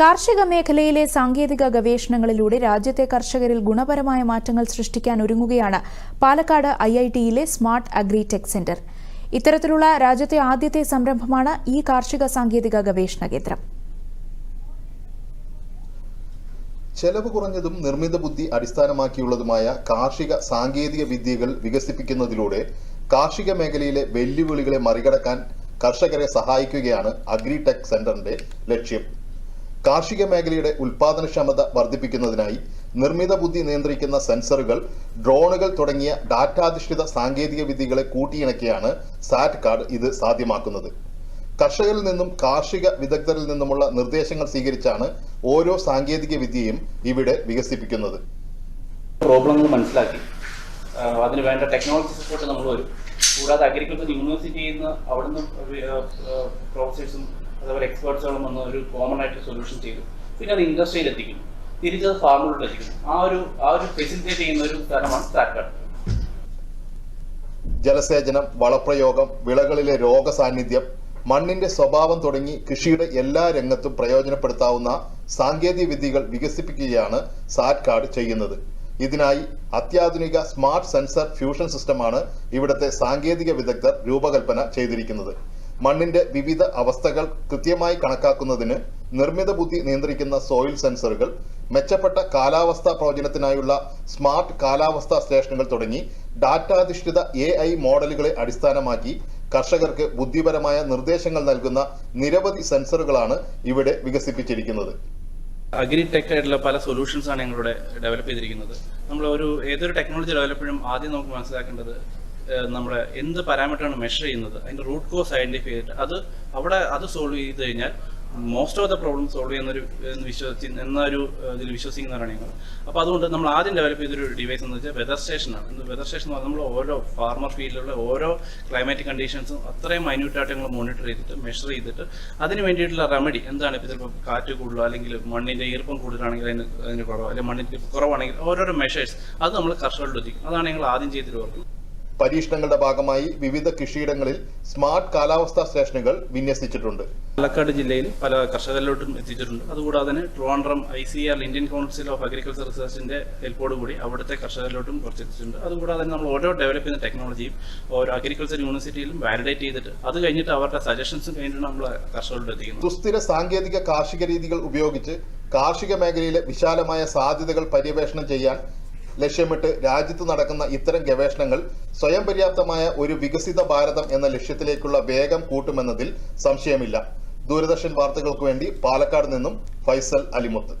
കാർഷിക മേഖലയിലെ സാങ്കേതിക ഗവേഷണങ്ങളിലൂടെ രാജ്യത്തെ കർഷകരിൽ ഗുണപരമായ മാറ്റങ്ങൾ സൃഷ്ടിക്കാൻ ഒരുങ്ങുകയാണ് പാലക്കാട് ഐ ഐ ടിയിലെ സ്മാർട്ട് അഗ്രിടെക് സെന്റർ. ഇത്തരത്തിലുള്ള രാജ്യത്തെ ആദ്യത്തെ സംരംഭമാണ് ഈ കാർഷിക സാങ്കേതിക ഗവേഷണ കേന്ദ്രം. ചെലവ് കുറഞ്ഞതും നിർമ്മിത ബുദ്ധി അടിസ്ഥാനമാക്കിയുള്ളതുമായ കാർഷിക സാങ്കേതിക വിദ്യകൾ വികസിപ്പിക്കുന്നതിലൂടെ കാർഷിക മേഖലയിലെ വെല്ലുവിളികളെ മറികടക്കാൻ കർഷകരെ സഹായിക്കുകയാണ് അഗ്രിടെക് സെന്ററിന്റെ ലക്ഷ്യം. കാർഷിക മേഖലയുടെ ഉൽപാദനക്ഷമത വർദ്ധിപ്പിക്കുന്നതിനായി നിർമ്മിത ബുദ്ധി നിയന്ത്രിക്കുന്ന സെൻസറുകൾ ഡ്രോണുകൾ തുടങ്ങിയ ഡാറ്റാധിഷ്ഠിത സാങ്കേതിക വിദ്യകളെ കൂട്ടിയിണക്കിയാണ് സാറ്റ് കാർഡ് ഇത് സാധ്യമാക്കുന്നത്. കർഷകരിൽ നിന്നും കാർഷിക വിദഗ്ധരിൽ നിന്നുമുള്ള നിർദ്ദേശങ്ങൾ സ്വീകരിച്ചാണ് ഓരോ സാങ്കേതിക വിദ്യയും ഇവിടെ വികസിപ്പിക്കുന്നത്. പ്രോബ്ലങ്ങൾ മനസ്സിലാക്കി. അതിന് വേണ്ട ടെക്നോളജി സപ്പോർട്ട് നമ്മൾ വരും കൂടാതെ അഗ്രികൾച്ചർ യൂണിവേഴ്സിറ്റിയിൽ നിന്ന് അവിടുന്ന് പ്രൊഫസേഴ്സും അതുപോലെ എക്സ്പേർട്സുകളും വന്ന് ഒരു കോമൺ ആയിട്ട് സൊല്യൂഷൻ ചെയ്തു. പിന്നെ അത് ഇൻഡസ്ട്രിയിൽ എത്തിക്കുന്നു. തിരിച്ചത് ഫാമിലോട്ട് എത്തിക്കുന്നു. ആ ഒരു ആ ഒരു ഫെസിലിറ്റേറ്റ് ചെയ്യുന്ന ഒരു സ്ഥലമാണ് സ്റ്റാർട്ട് ജലസേചനം വളപ്രയോഗം വിളകളിലെ രോഗസാന്നിധ്യം മണ്ണിന്റെ സ്വഭാവം തുടങ്ങി കൃഷിയുടെ എല്ലാ രംഗത്തും പ്രയോജനപ്പെടുത്താവുന്ന സാങ്കേതിക വിദ്യകൾ വികസിപ്പിക്കുകയാണ് സാറ്റ് കാർഡ് ചെയ്യുന്നത്. ഇതിനായി അത്യാധുനിക സ്മാർട്ട് സെൻസർ ഫ്യൂഷൻ സിസ്റ്റമാണ് ഇവിടുത്തെ സാങ്കേതിക വിദഗ്ധർ രൂപകൽപ്പന ചെയ്തിരിക്കുന്നത്. മണ്ണിന്റെ വിവിധ അവസ്ഥകൾ കൃത്യമായി കണക്കാക്കുന്നതിന് നിർമ്മിത ബുദ്ധി നിയന്ത്രിക്കുന്ന സോയിൽ സെൻസറുകൾ മെച്ചപ്പെട്ട കാലാവസ്ഥാ പ്രവചനത്തിനായുള്ള സ്മാർട്ട് കാലാവസ്ഥാ സ്റ്റേഷനുകൾ തുടങ്ങി ഡാറ്റാധിഷ്ഠിത എ ഐ മോഡലുകളെ അടിസ്ഥാനമാക്കി കർഷകർക്ക് ബുദ്ധിപരമായ നിർദ്ദേശങ്ങൾ നൽകുന്ന നിരവധി സെൻസറുകളാണ് ഇവിടെ വികസിപ്പിച്ചിരിക്കുന്നത്. അഗ്രിടെക് ആയിട്ടുള്ള പല സൊല്യൂഷൻസ് ആണ് ഞങ്ങളിവിടെ ഡെവലപ്പ് ചെയ്തിരിക്കുന്നത്. നമ്മൾ ഒരു ഏതൊരു ടെക്നോളജി ഡെവലപ്പിനും ആദ്യം നമുക്ക് മനസ്സിലാക്കേണ്ടത് നമ്മുടെ എന്ത് പാരാമീറ്ററാണ് മെഷർ ചെയ്യുന്നത് അതിന്റെ റൂട്ട് കോസ് ഐഡന്റിഫൈ ചെയ്തിട്ട് അത് അവിടെ അത് സോൾവ് ചെയ്ത് കഴിഞ്ഞാൽ most of the problem solve ചെയ്യുന്നൊരു വിശ്വസി എന്നൊരു ഇതിൽ വിശ്വസിക്കുന്നവരാണ് ഞങ്ങൾ. അപ്പോൾ അതുകൊണ്ട് നമ്മൾ ആദ്യം ഡെവലപ്പ് ചെയ്തൊരു ഡിവൈസ് എന്ന് വെച്ചാൽ വെതർ സ്റ്റേഷനാണ് വെതർ സ്റ്റേഷൻ എന്ന് പറഞ്ഞാൽ നമ്മൾ ഓരോ ഫാർമർ ഫീൽഡിലുള്ള ഓരോ ക്ലൈമാറ്റിക് കണ്ടീഷൻസും അത്രയും മൈന്യൂട്ടായിട്ട് ഞങ്ങൾ മോണിറ്റർ ചെയ്തിട്ട് മെഷർ ചെയ്തിട്ട് അതിന് വേണ്ടിയിട്ടുള്ള റെമഡി എന്താണ്? ഇപ്പോൾ ചിലപ്പോൾ കാറ്റ് കൂടുതലോ അല്ലെങ്കിൽ മണ്ണിന്റെ ഈർപ്പം കൂടുതലാണെങ്കിൽ അതിന് അതിന് കുറവോ? അല്ലെങ്കിൽ മണ്ണിന്റെ കുറവാണെങ്കിൽ ഓരോരോ മെഷേഴ്സ് അത് നമ്മൾ കർഷകരിൽ എത്തിക്കും അതാണ് ഞങ്ങൾ ആദ്യം ചെയ്തിട്ട് വർക്ക് പരീക്ഷണങ്ങളുടെ ഭാഗമായി വിവിധ കൃഷിയിടങ്ങളിൽ സ്മാർട്ട് കാലാവസ്ഥാ സ്റ്റേഷനുകൾ വിന്യസിച്ചിട്ടുണ്ട്. പാലക്കാട് ജില്ലയിൽ പല കർഷകരിലോട്ടും എത്തിച്ചിട്ടുണ്ട് അതുകൂടാതെ തന്നെ Trivandrum I C R Indian Council of Agriculture റിസർച്ചിന്റെ ഹെൽപ്പോട് കൂടി അവിടുത്തെ കർഷകരിലോട്ടും കുറച്ച് എത്തിച്ചിട്ടുണ്ട് അതുകൂടാതെ തന്നെ നമ്മൾ ഓരോ ഡെവലപ്പ് ചെയ്യുന്ന ടെക്നോളജിയും ഓരോ അഗ്രികൾച്ചർ യൂണിവേഴ്സിറ്റിയിലും വാലിഡേറ്റ് ചെയ്തിട്ട് അത് കഴിഞ്ഞിട്ട് അവരുടെ സജഷൻസും കഴിഞ്ഞിട്ട് നമ്മൾ കർഷകരോട് എത്തിക്കുന്നത്. സുസ്ഥിര സാങ്കേതിക കാർഷിക രീതികൾ ഉപയോഗിച്ച് കാർഷിക മേഖലയിലെ വിശാലമായ സാധ്യതകൾ പര്യവേഷണം ചെയ്യാൻ ലക്ഷ്യമിട്ട് രാജ്യത്ത് നടക്കുന്ന ഇത്തരം ഗവേഷണങ്ങൾ സ്വയം പര്യാപ്തമായ ഒരു വികസിത ഭാരതം എന്ന ലക്ഷ്യത്തിലേക്കുള്ള വേഗം കൂട്ടുമെന്നതിൽ സംശയമില്ല. ദൂരദർശൻ വാർത്തകൾക്ക് വേണ്ടി പാലക്കാട് നിന്നും ഫൈസൽ അലിമുത്ത്.